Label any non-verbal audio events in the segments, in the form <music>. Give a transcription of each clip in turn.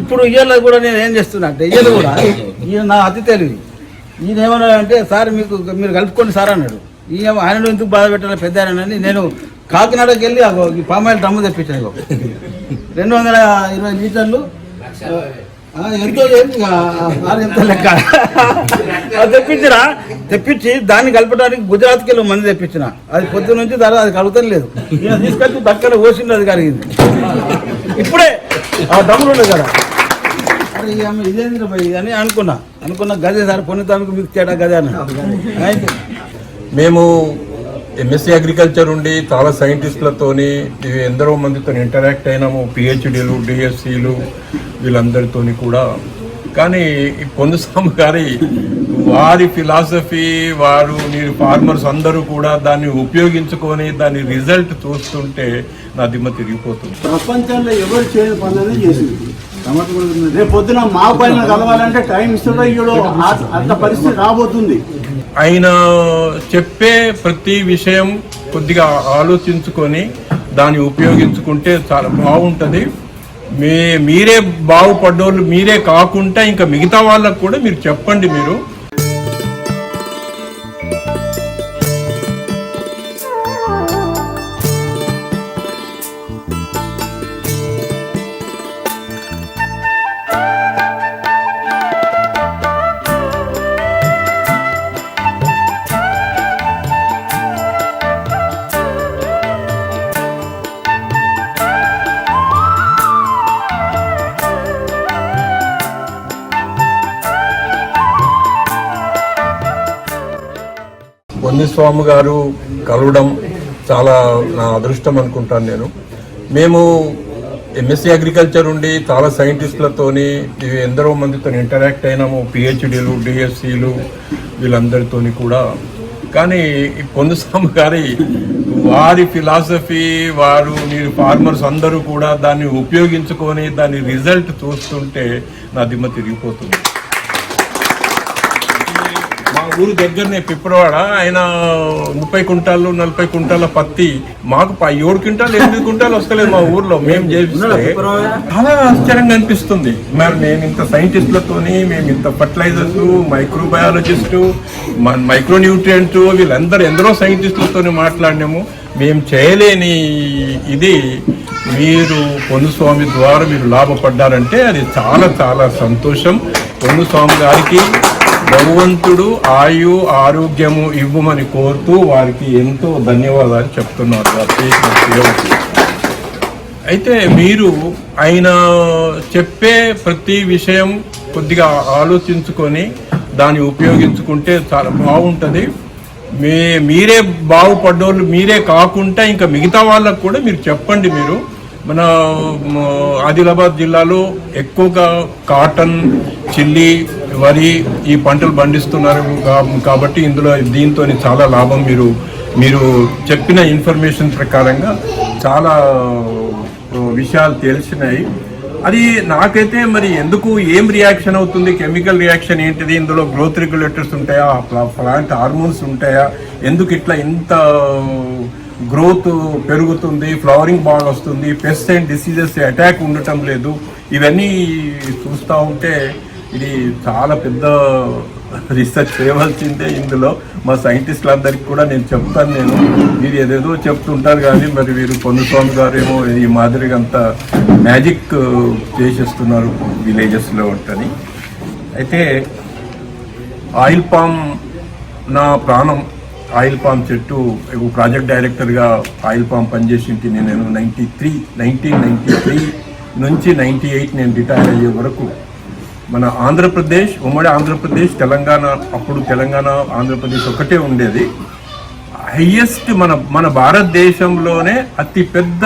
ఇప్పుడు ఇయ్యాల కూడా నేను ఏం చేస్తున్నా? అంటే ఇయ్యాల కూడా. <laughs> ఈయన నా అతి తెలివి. ఈయన ఏమన్నా అంటే సార్ మీకు మీరు కలుపుకోండి సార్ అన్నాడు. ఈయన ఆయన ఎందుకు బాధ పెట్టాలి? పెద్ద ఆయనని నేను కాకినాడకి వెళ్ళి ఈ పామాయిల్ డ్రమ్ము తెప్పించాను ఇగో. రెండు వందల ఇరవై లీటర్లు. ఎంతో ఎంత లెక్క? అది తెప్పించినా తెప్పించి దాన్ని కలపడానికి గుజరాత్కి వెళ్ళి మంది తెప్పించిన. అది పొద్దు నుంచి తర్వాత అది కలుగుతాం లేదు ఈయన తీసుకొచ్చి దక్కన ఓసింది అది కలిగింది ఇప్పుడే. ఆ డబ్బులు ఉండదు కదా. అరే ఇదేంద్ర భయ్ అని అనుకున్నా. అనుకున్నా గదే సార్ పొన్నితామికి మీకు తేడా గదే అయితే మేము ఎంఎస్సీ అగ్రికల్చర్ ఉండి చాలా సైంటిస్టులతోని ఎందరో మందితో ఇంటరాక్ట్ అయినాము పిహెచ్డీలు డిఎస్సీలు వీళ్ళందరితోని కూడా. కానీ ఈ పొందుస్వామి గారి వారి ఫిలాసఫీ వారు మీరు ఫార్మర్స్ అందరూ కూడా దాన్ని ఉపయోగించుకొని దాని రిజల్ట్ చూస్తుంటే నా దిమ్మ తిరిగిపోతుంది. ప్రపంచంలో ఎవరు చేయని పనులనే చేసింది. రేపు పొద్దున మా పైన కలవాలంటే టైం ఇస్తాడో అంత పరిస్థితి రాబోతుంది. ఆయన చెప్పే ప్రతి విషయం కొద్దిగా ఆలోచించుకొని దాన్ని ఉపయోగించుకుంటే చాలా బాగుంటుంది. మీ మీరే బాగుపడ్డోళ్ళు మీరే కాకుండా ఇంకా మిగతా వాళ్ళకు కూడా మీరు చెప్పండి మీరు. నందిస్వామి గారు కలవడం చాలా నా అదృష్టం అనుకుంటాను నేను. మేము ఎంఎస్సీ అగ్రికల్చర్ ఉండి చాలా సైంటిస్టులతోని ఎందరో మందితో ఇంటరాక్ట్ అయినాము పిహెచ్డీలు డిఎస్సీలు వీళ్ళందరితోని కూడా. కానీ ఈ గారి వారి ఫిలాసఫీ వారు మీరు ఫార్మర్స్ అందరూ కూడా దాన్ని ఉపయోగించుకొని దాని రిజల్ట్ చూస్తుంటే నా దిమ్మ తిరిగిపోతుంది. ఊరు దగ్గరనే పిప్పరవాడ. ఆయన ముప్పై కుంటాలు నలభై కుంటాల పత్తి మాకు ఏడు క్వింటాలు ఎనిమిది కుంటాలు వస్తలేదు మా ఊర్లో. మేము చేపిస్తే చాలా ఆశ్చర్యంగా అనిపిస్తుంది. మరి నేను ఇంత సైంటిస్టులతోని మేము ఇంత ఫర్టిలైజర్స్ మైక్రోబయాలజిస్టు మైక్రో న్యూట్రియంట్ వీళ్ళందరూ ఎందరో సైంటిస్టులతోని మాట్లాడినాము. మేము చేయలేని ఇది. మీరు పొన్నుస్వామి ద్వారా మీరు లాభపడ్డారంటే అది చాలా చాలా సంతోషం. పొన్నుస్వామి గారికి భగవంతుడు ఆయు ఆరోగ్యము ఇవ్వమని కోరుతూ వారికి ఎంతో ధన్యవాదాలు చెప్తున్నారు. వారు చేసిన సేవకి అయితే మీరు ఆయన చెప్పే ప్రతి విషయం కొద్దిగా ఆలోచించుకొని దాన్ని ఉపయోగించుకుంటే చాలా బాగుంటుంది. మీ మీరే బాగుపడ్డోళ్ళు మీరే కాకుండా ఇంకా మిగతా వాళ్ళకు కూడా మీరు చెప్పండి మీరు. మన ఆదిలాబాద్ జిల్లాలో ఎక్కువగా కాటన్ చిల్లీ వరి ఈ పంటలు పండిస్తున్నారు కాబట్టి ఇందులో దీంతో చాలా లాభం మీరు మీరు చెప్పిన ఇన్ఫర్మేషన్ ప్రకారంగా చాలా విషయాలు తెలిసినాయి. అది నాకైతే మరి ఎందుకు ఏం రియాక్షన్ అవుతుంది కెమికల్ రియాక్షన్ ఏంటిది ఇందులో గ్రోత్ రెగ్యులేటర్స్ ఉంటాయా ప్లాంట్ హార్మోన్స్ ఉంటాయా ఎందుకు ఇట్లా ఇంత గ్రోత్ పెరుగుతుంది ఫ్లవరింగ్ బాగా వస్తుంది పెస్ట్ అండ్ డిసీజెస్ అటాక్ ఉండటం లేదు. ఇవన్నీ చూస్తూ ఉంటే ఇది చాలా పెద్ద రీసెర్చ్ చేయవలసిందే ఇందులో. మా సైంటిస్టులందరికీ కూడా నేను చెప్తాను నేను. మీరు ఏదేదో చెప్తుంటారు కానీ మరి వీరు పొన్నుస్వామి గారు ఏమో ఈ మాదిరిగా అంత మ్యాజిక్ చేసేస్తున్నారు విలేజెస్లో ఉంటని. అయితే ఆయిల్ పామ్ నా ప్రాణం. ఆయిల్ పామ్ చెట్టు ప్రాజెక్ట్ డైరెక్టర్గా ఆయిల్ పామ్ పనిచేసింటి నేను ninety three nineteen ninety three నుంచి నైంటీ ఎయిట్ నేను రిటైర్ అయ్యే వరకు మన ఆంధ్రప్రదేశ్ ఉమ్మడి ఆంధ్రప్రదేశ్ తెలంగాణ అప్పుడు తెలంగాణ ఆంధ్రప్రదేశ్ ఒకటే ఉండేది. హయ్యెస్ట్ మన మన భారతదేశంలోనే అతి పెద్ద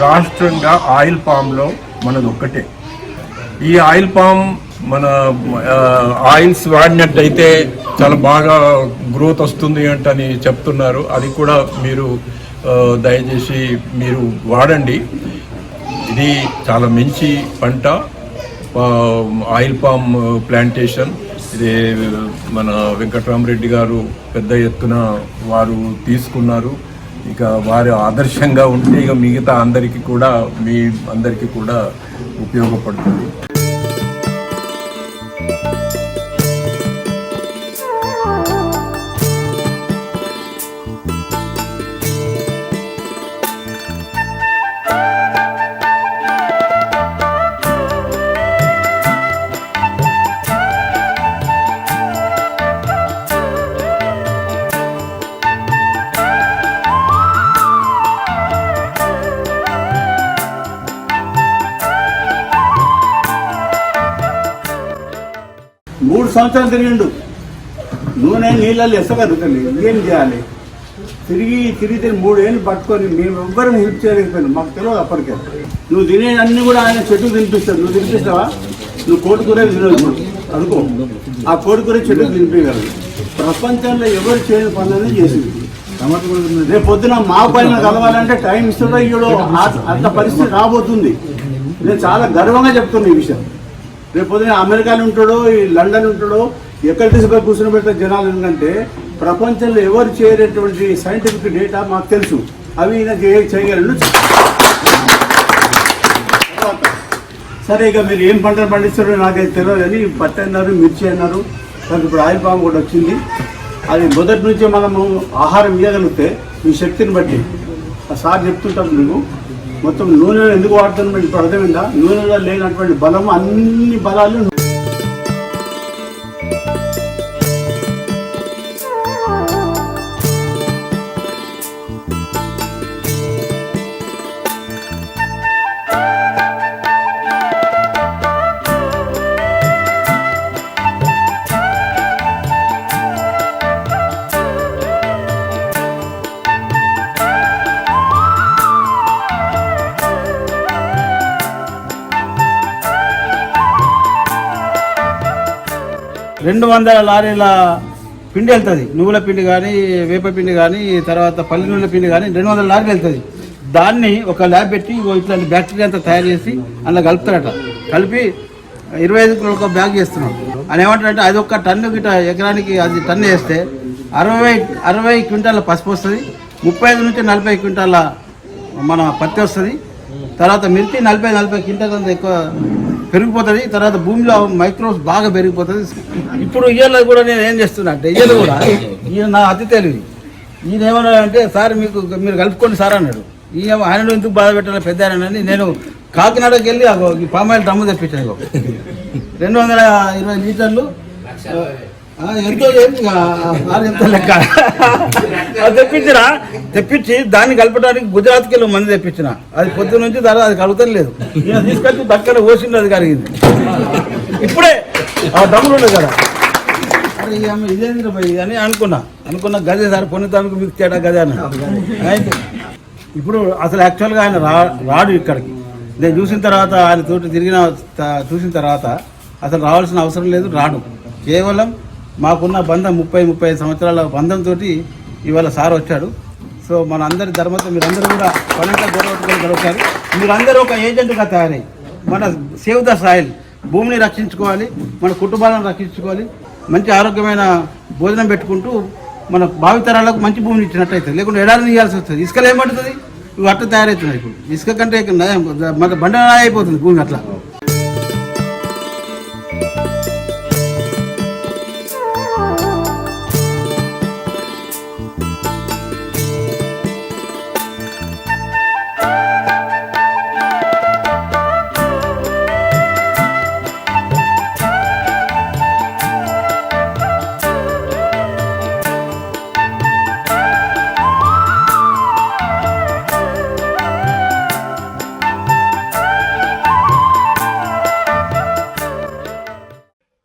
రాష్ట్రంగా ఆయిల్ పామ్లో మనది ఒక్కటే. ఈ ఆయిల్ పామ్ మన ఆయిల్స్ వాడినట్టయితే చాలా బాగా గ్రోత్ వస్తుంది అంటని చెప్తున్నారు. అది కూడా మీరు దయచేసి మీరు వాడండి. ఇది చాలా మంచి పంట. Oil palm plantation. ఇది మన వెంకటరామరెడ్డి గారు పెద్ద ఎత్తున వారు తీసుకున్నారు. ఇక వారు ఆదర్శంగా ఉంటే ఇక మిగతా అందరికీ కూడా మీ అందరికీ కూడా ఉపయోగపడుతుంది. సంవత్సరాలు తిరిగిండు. నూనె నీళ్ళల్లో ఎసగలుగుతుంది ఏం చేయాలి? తిరిగి తిరిగి తిరిగి మూడేళ్ళు పట్టుకొని మేము ఎవ్వరం హెల్ప్ చేయలేకపోయినా. మాకు తెలియదు అప్పటికే. నువ్వు తినే అన్ని కూడా ఆయన చెట్టుకు తినిపిస్తావు నువ్వు తినిపిస్తావా? నువ్వు కోడికూరే తినదు అనుకో. ఆ కోడికూర చెట్టుకు తినిపించగలదు ప్రపంచంలో ఎవరు చేయని పనులనే చేసింది రేపు పొద్దున మా పైన కలవాలంటే టైం ఇస్తుండో ఇయ్యడో? అంత పరిస్థితి రాబోతుంది. నేను చాలా గర్వంగా చెప్తున్నా ఈ విషయం. రేపు పొద్దున అమెరికాలో ఉంటాడో ఈ లండన్ ఉంటాడో ఎక్కడ తీసుకొని కూర్చుని పెడితే జనాలు ఎందుకంటే ప్రపంచంలో ఎవరు చేయనటువంటి సైంటిఫిక్ డేటా మాకు తెలుసు. అవి ఈయన చేయ సరే ఇక మీరు ఏం పంటలు పండిస్తారో నాకైతే తెలియదు అని పత్తి అన్నారు మిర్చి అన్నారు. నాకు ఇప్పుడు ఆయిల్ పాము కూడా వచ్చింది. అది మొదటి నుంచే మనము ఆహారం ఇవ్వగలిగితే మీ శక్తిని బట్టి. ఆ సార్ చెప్తుంటాం నువ్వు మొత్తం నూనె ఎందుకు వాడుతున్నాం ఇప్పుడు అర్థమైందా? నూనెలో లేనటువంటి బలం అన్ని బలాలు రెండు వందల లారీల పిండి వెళ్తుంది. నువ్వుల పిండి కానీ వేప పిండి కానీ తర్వాత పల్లి నూనె పిండి కానీ రెండు వందల లారీలు వెళ్తుంది. దాన్ని ఒక ల్యాబ్ పెట్టి ఇట్లాంటి బ్యాక్టీరియా అంతా తయారు చేసి అందులో కలుపుతారట. కలిపి ఇరవై ఐదు కిలోల ఒక బ్యాగ్ చేస్తున్నాం. అని ఏమంటారంటే అది ఒక్క టన్ను గిట ఎకరానికి అది టన్ను వేస్తే అరవై అరవై క్వింటాల పసుపు వస్తుంది. ముప్పై ఐదు నుంచి నలభై క్వింటాల మన పత్తి వస్తుంది. తర్వాత మిర్చి నలభై నలభై క్వింటాల్ ఎక్కువ పెరిగిపోతుంది తర్వాత భూమిలో మైక్రోస్ బాగా పెరిగిపోతుంది. ఇప్పుడు ఇయ్యలో కూడా నేను ఏం చేస్తున్నా అంటే ఇయ్యలు కూడా ఈయన నా అతి తెలివి. ఈయన ఏమన్నాడు అంటే సార్ మీకు మీరు కలుపుకోండి సార్ అన్నాడు. ఈయన ఆయన ఎందుకు బాధ పెట్టాలి పెద్ద ఆయనని నేను కాకినాడకి వెళ్ళి పామాయిల్ డ్రమ్ము తెప్పించాను రెండు వందల ఇరవై లీటర్లు ఎంతో ఏంది ఎంత లెక్క. అది తెప్పించినా తెప్పించి దాన్ని కలపడానికి గుజరాత్కి వెళ్ళి మంది తెప్పించిన. అది పొద్దు నుంచి తర్వాత అది కలుగుతాం లేదు తీసుకొచ్చి దగ్గర పోసింది అది కలిగింది ఇప్పుడే ఆ డబ్బులు ఉండదు కదా. అరే ఇదేంద్ర భయ్ అని అనుకున్నా. అనుకున్నా గదే సార్ పొన్నితానికి మీకు తేడా గదే అని ఇప్పుడు అసలు యాక్చువల్గా ఆయన రా రాడు ఇక్కడికి. నేను చూసిన తర్వాత ఆయన తోటి తిరిగిన చూసిన తర్వాత అసలు రావాల్సిన అవసరం లేదు రాడు. కేవలం మాకున్న బంధం ముప్పై ముప్పై సంవత్సరాల బంధంతో ఇవాళ సార్ వచ్చాడు. సో మన అందరి ధర్మతో మీరందరూ కూడా పనంగా గొడవట్టుకొని గడుపుతారు మీరందరూ ఒక ఏజెంట్గా తయారై మన సేవ్ ద సాయిల్ భూమిని రక్షించుకోవాలి మన కుటుంబాలను రక్షించుకోవాలి మంచి ఆరోగ్యమైన భోజనం పెట్టుకుంటూ మన భావితరాలకు మంచి భూమిని ఇచ్చినట్టయితే లేకుంటే ఎడారిని ఇవ్వాల్సి వస్తుంది. ఇసుకలు ఏమంటుంది ఇవి అట్ట తయారవుతున్నాయి ఇప్పుడు. ఇసుక కంటే నయం, మన బండ అయిపోతుంది భూమి అట్లా.